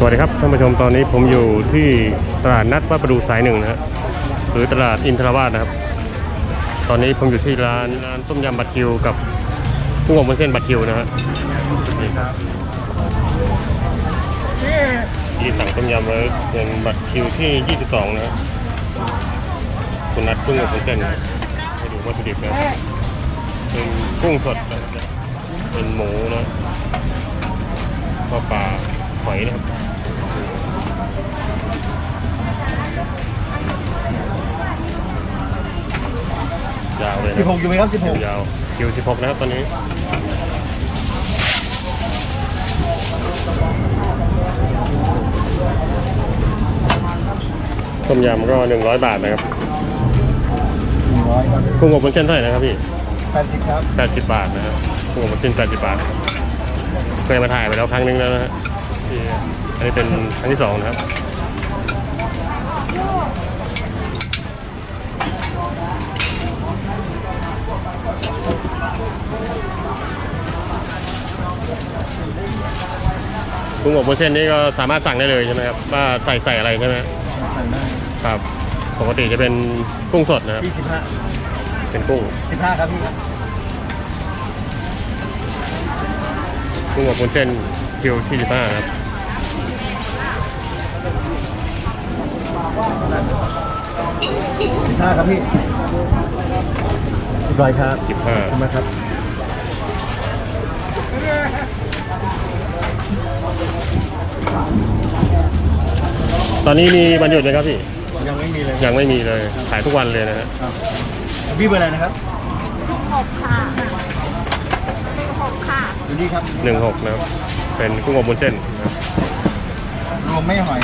สวัสดีครับท่านผู้ชมตอนนี้ผมอยู่ที่ตลาดนัดวัดประดูสายหนึ่งนะฮะหรือตลาดอินทราวาสนะครับ ตอนนี้ผมอยู่ที่ร้านร้านต้มยำบัตรคิวกับกุ้งอบวุ้นเส้นบัตรคิวนะฮะนี่ครับที่สั่งต้มยำแล้เป็นบัตรคิวที่ 22 นะฮะคุณนัดกุ้งอบวุ้นเส้นนะให้ดูวัตถุดิบนะเป็นกุ้งสดนะเป็นหมูนะก็ปลาหอยนะครับ ยาวเลยนะ16อยู่ไหมครับ16ยาวคิว16นะครับตอนนี้ต้มยำก็100บาทนะครับ100ครับกุ้งอบวุ้นเส้นเท่าไหร่นะครับพี่80ครับ80บาทนะครับกุ้งอบวุ้นเส้น80บาทนะครับเคยมาถ่ายไปแล้วครั้งหนึงแล้วนะฮะที่อันนี้เป็นครั้งที่สองนะครับ กุ้งอบวุ้นเส้นนี่ก็สามารถสั่งได้เลยใช่ไหมครับว่าใส่ใส่อะไรใช่ไหมสั่งได้ครับปกติจะเป็นกุ้งสดนะครับที่เป็นกุ้ง15 15ครับพี่ครับกุ้งอบวุ้นเส้นคิวที่15ครับ 15ครับพี่ร้อยครับ15ขอบคุณมากครับตอนนี้มีวันหยุดไหมครับพี่ ยังไม่มีเลยยังไม่มีเลยขายทุกวันเลยนะฮะครับพี่เบอร์อะไรนะครับสิบหกค่ะสิบหกค่ะอยู่นี่ครับหนึ่งหกนะครับเป็นกุ้งอบวุ้นเส้นนะครับรวมไม่หอย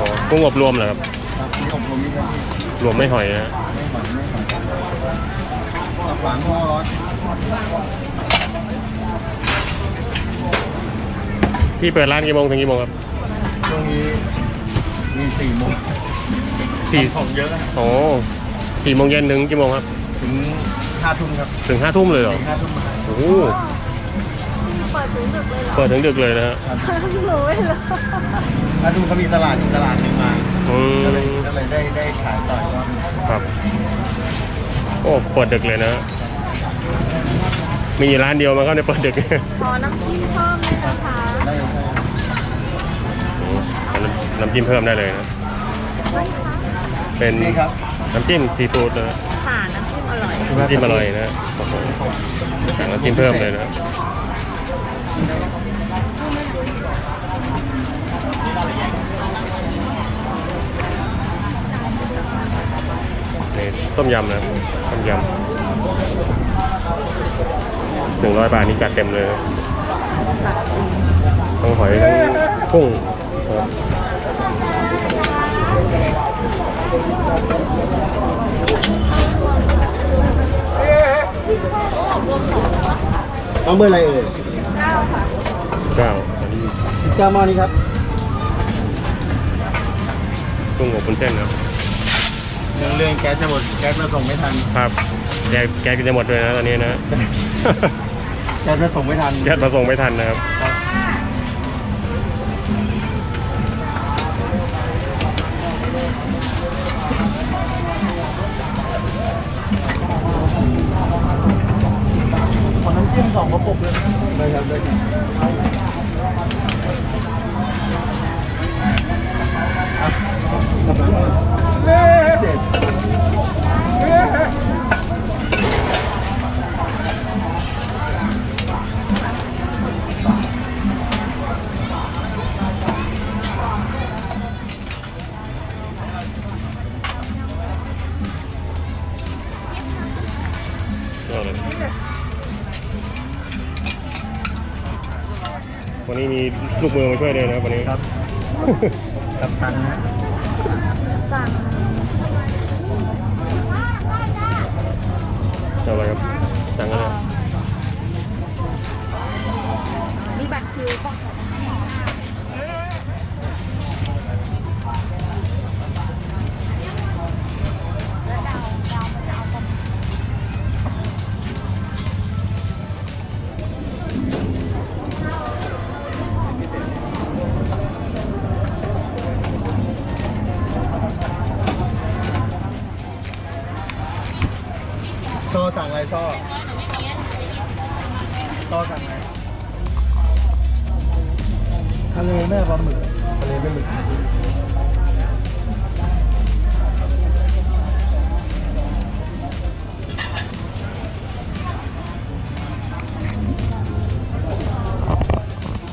อ๋อ กุ้งอบรวมเหรอครับครับนี่อบรวมนี่ครับพี่รวมไม่หอยนะฮะไม่หอยไม่หอยตับหวานทอดพี่เปิดร้านกี่โมงถึงกี่โมงครับช่วงนี้มี4โมงสี่ของเยอะนะโอ้สี่โมงเย็นถึงกี่โมงครับ ถึง5ทุ่มครับ ถึงห้าทุ่มเลยเหรอถึง5ทุ่มครับโอ้โหเปิด ถึงดึกเลยเหรอเปิดถึงดึกเลยนะฮะหนูไม่รู้5ทุ่มเขามีตลาดอีกตลาดหนึ่งมาอืก็เลยม ก็เลยได้ได้ขายต่อยรอบหนึ่งครับ โอ้เปิดดึกเลยนะฮะมีร้านเดียวมันก็ได้เปิดดึก ขอน้ำจิ้มเพิ่มเลยนะคะได้ได้เอาน้ำน้ำจิ้มเพิ่มได้เลยนะ เป็นนี่ครับน้ำจิ้มซีฟู้ดนะค่ะน้ำจิ้มอร่อย น้ำจิ้มอร่อยนะโอ้โหสั่งน้ำจิ้มเพิ่มเลยนะนี่ ต้มยำนะต้มยำหนึ่งร้อยบาทนี่จัดเต็มเลยทั้งหอยทั้งกุ้งนะครับเอาเบอร์อะไรเอ่ย ก้าค่ะเก้าอันนี้เก้าหม้อนี้ครับกุ้งอบวุ้นเส้นนะครับเรื่องเรื่องแก๊สจะหมดแก๊สมาส่งไม่ทันครับแกแกกินจะหมดเลยนะตอนนี้นะ แก๊สมาส่งไม่ทันแกมาส่งไม่ทันนะครับ วันนี้มีลูกมือมาช่วยเลยนะครับวันนี้ครับ กับตันนะสั่งจะอะไรครับสั่งอะไร มีบัตรคิวป่ะ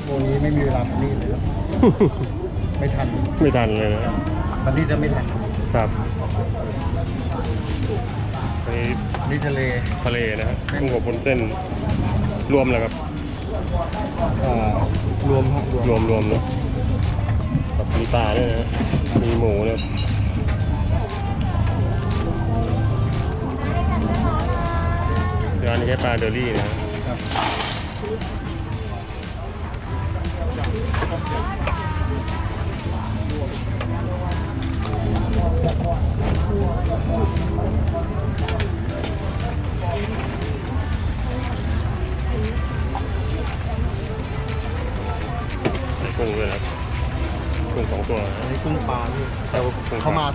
โมงนี้ไม่มีเวลามานี่เลยครับไม่ทันไม่ทันเลยนะวันนี้จะไม่ทันครับอันนี้นี่ทะเลทะเลนะฮะกุ้งกับบนเส้นรวมเลยครับอ่ารวมครับรวมรวมรวมเนาะกับมีปลาด้วยนะฮะมีหมูเนี่ยร้านนี้ใช้ปลาเดอรี่นะฮะครับ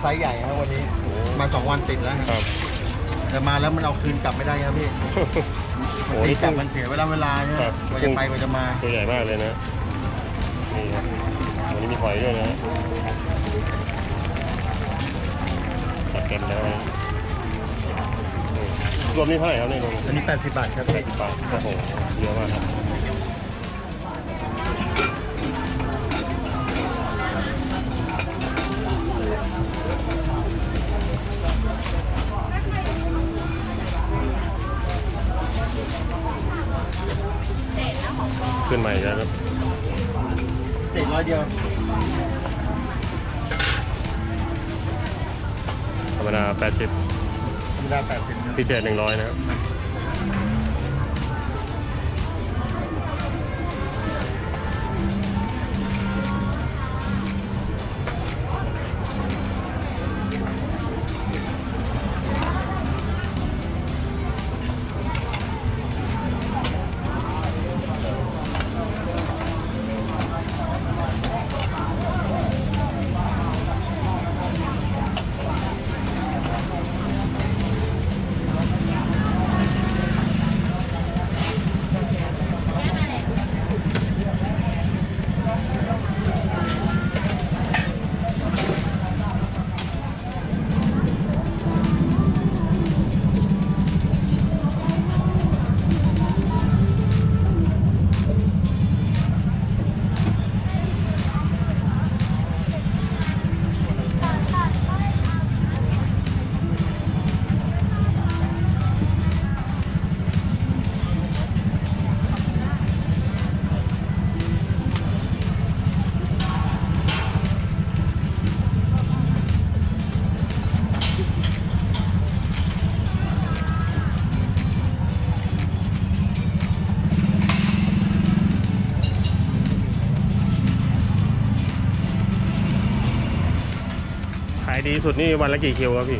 ไซส์ใหญ่ครับวันนี้ มาสองวันติดแล้วคครับรับ แต่มาแล้วมันเอาคืนกลับไม่ได้ครับพี่โอ้มันตีนี่กลักุ้บงมันเสียเวลาเวลาเนี่ยครับ กว่าจะไปกว่าจะมาตัวใหญ่มากเลยนะ นี่ครับวันนี้มีหอยด้วยนะตัดเต็มแล้วนะรวมนี่เท่าไหร่ครับเนี่ยรวมอันนี้ 80 บาทครับแปพี่ดสิบบาทโอ้โหเยอะมากครับ ขึ้นใหม่แล้วครับเศษร้อยเดียวธรรมดา80ธรรมดา80ครับพิเศษ100นะครับ สุดนี่วันละกี่คิวครับพี่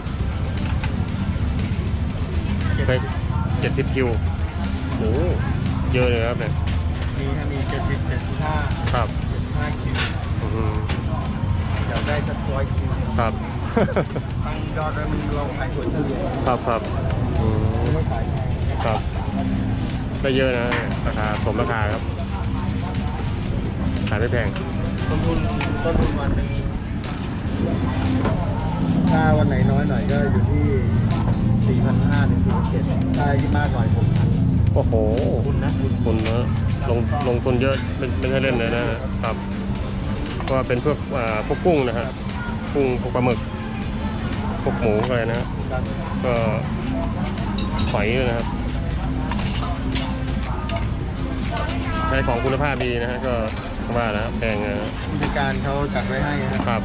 ไปเจ็ดสิบคิวโอ้โหเยอะเลยครับเนี่ยมีถ้ามี70 75ครับ75คิวอื้อหืออยากได้สักร้อยคิวครับตั้งยอดไว้มันเราขายถั่วเฉลี่ยครับครับอืมไม่ขายแพงครับได้เยอะนะราคาสมราคาครับขายไม่แพงต้นทุนต้นทุนวันหนึ่ง ถ้าวันไหนน้อยหน่อยก็อยู่ที่ 4,500ถึง4,700ถ้ามากหน่อย6,000โอ้โหคุณนะคุณคุณนะลงลงทุนเยอะเป็นเป็นให้เล่นเลยนะครับเพราะว่าเป็นพวกอ่าพวกกุ้งนะฮะกุ้งพวกปลาหมึกพวกหมูอะไรนะฮะครับก็หอยด้วยนะครับเช้ของคุณภาพดีนะฮะก็ว่าแล้วแพงนะผู้จัดการเขาจัดไว้ให้นะครับ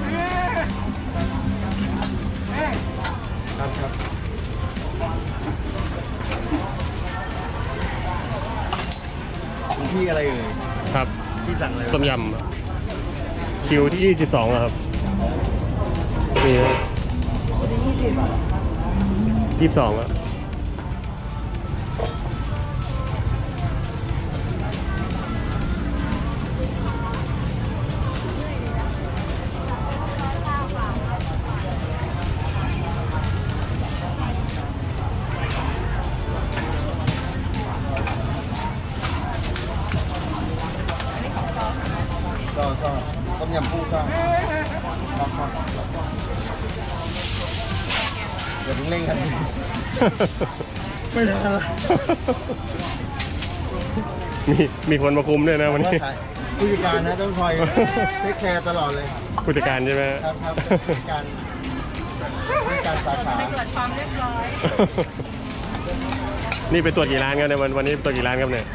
ครับครับคุณพี่อะไรเอ่ยครับพี่สั่งอะไรต้มยำคิวที่ 22อะครับนี่ฮะ22อะ ไม่ได้อะไรมีมีคนมาคุมด้วยนะวันนี้ ผู้จัดการนะต้องคอยเทคแคร์ตลอดเลย ผู้จัดการใช่ไหมครับครับผู้จัดการผู้จัดการสาขาไปตรวจความเรียบร้อยนี่ไปตรวจกี่ร้านครับในยวันวันนี้ไปตรวจกี่ร้านครับเนี่ย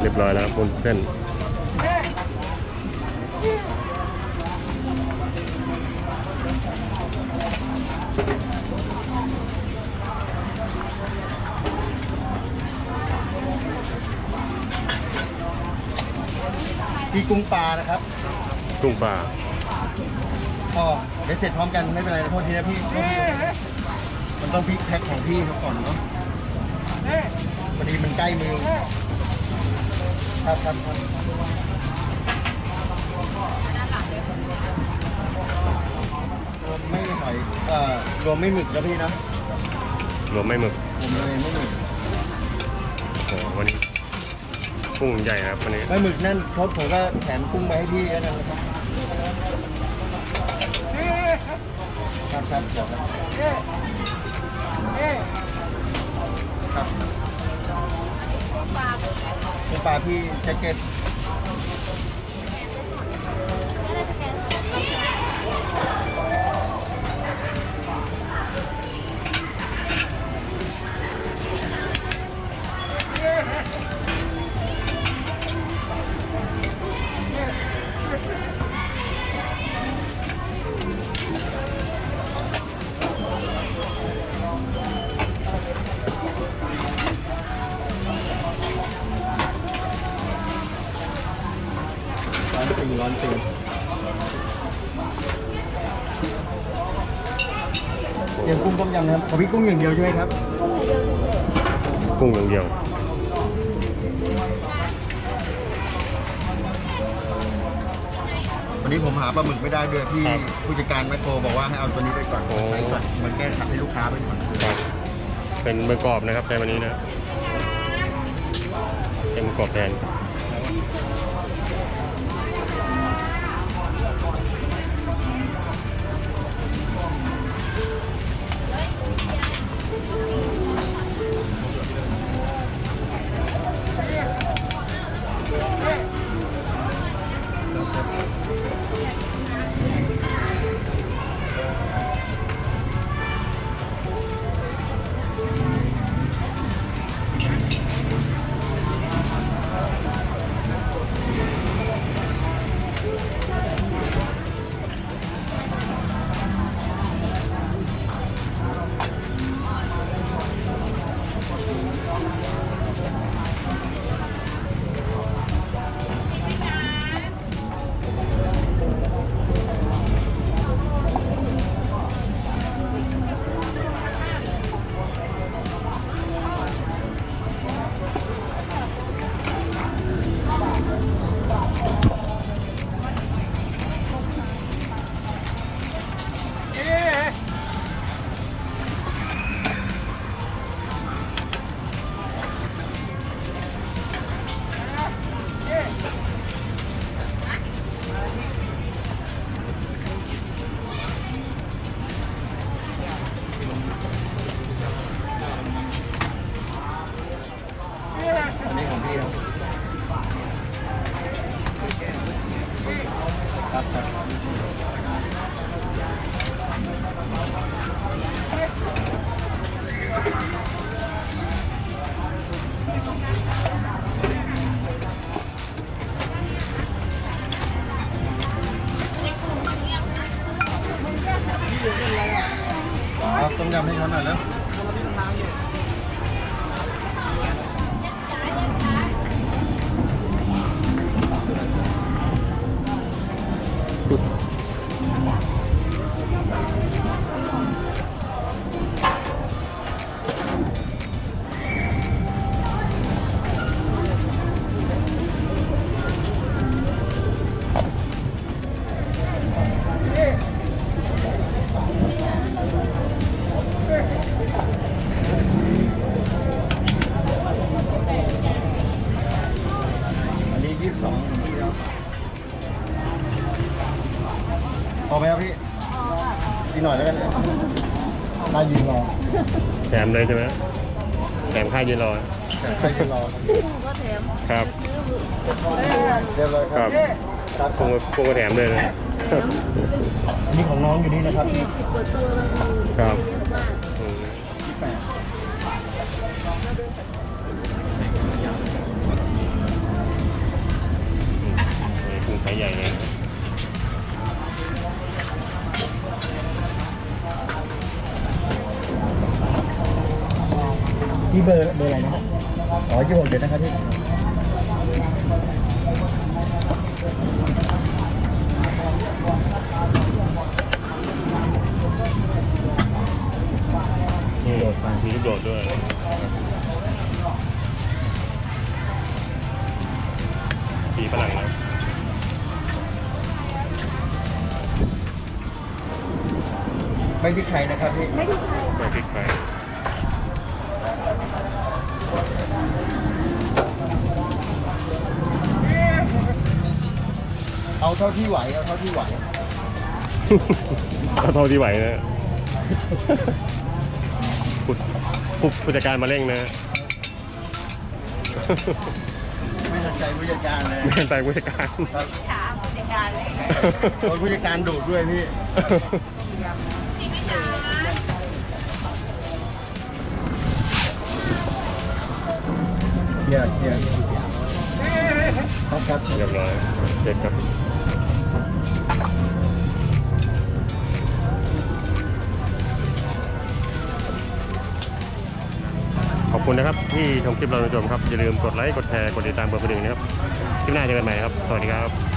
เรียบร้อยแล้วคุณเส้น กุ้งปลานะครับกุ้งปลาอ๋อเดี๋ยวเสร็จพร้อมกันไม่เป็นไรนะโทษทีนะพี่โทษทีมันต้องพลิกแพ็คของพี่เขาก่อนเนาะพอดีมันใกล้มือครับครับครับรวมไม่หอยเอ่อรวมไม่หมึกแล้วพี่นะรวมไม่หมึกผมเลยไม่หมึกโอ้โหวันนี้ กุ้งใหญ่นะครับวันนี้ไม่หมึกนั่นทดผมก็แถมกุ้งไปให้พี่แล้วนะครับครับครับเดี๋ยวครับครับกุ้งปลาพี่แจ็คเก็ต อนจริงร้อนจริงเดี๋ยวกุ้งต้มยำนะครับขอพี่กุ้งอย่างเดียวใช่ไหมครับ กุ้งอย่างเดียววันนี้ผมหาปลาหมึกไม่ได้ด้วยพี่ครับผู้จัดการแมคโครบอกว่าให้เอาตัวนี้ไปก่อนโอ้ใส่ก่อนมันแก้ขัดให้ลูกค้าไปก่อนครับเป็นเบอร์กรอบนะครับในวันนี้นะเป็นเบอร์กรอบแทน ตรงยำให้เขาหน่อยแล้ว ยืนรอใครยืนรอก็แถมครับเรียบร้อยคครัรับบครับปรุงปรุงก็แถมเลยนะ อันนี้ของน้องอยู่นี่นะครับยี่สิบกว่าตัวแล้วคือครับเยอะม ที่เบอร์เบอร์อะไรนะครับอ๋อยี่หกเดือนนะครับพี่อืมมีลูกโดดด้วยสีฝรั่งนะไม่พริกไทยนะครับพี่ไม่ได้ใช้ไม่พริกไทย ท่าที่ไหวเอาเท่าที่ไหวก็เท่าที่ไหวนะผู้ผู้ผู้จัดการมาเร่งนะไม่สนใจผู้จัดการเลยไม่เป็นไรผู้จัดการ ครับขาในการเลยโดนผู้จัดการดูดด้วยพี่เกียร์เกียร์ครับครับ เรียบร้อยเสร็จครับ อบคุณนะครับ ที่ชมคลิปเราจนจบครับ อย่าลืมกดไลค์ กดแชร์ กดติดตามเบอร์คนหนึ่งนะครับ คลิปหน้าเจอกันใหม่นะครับ สวัสดีครับ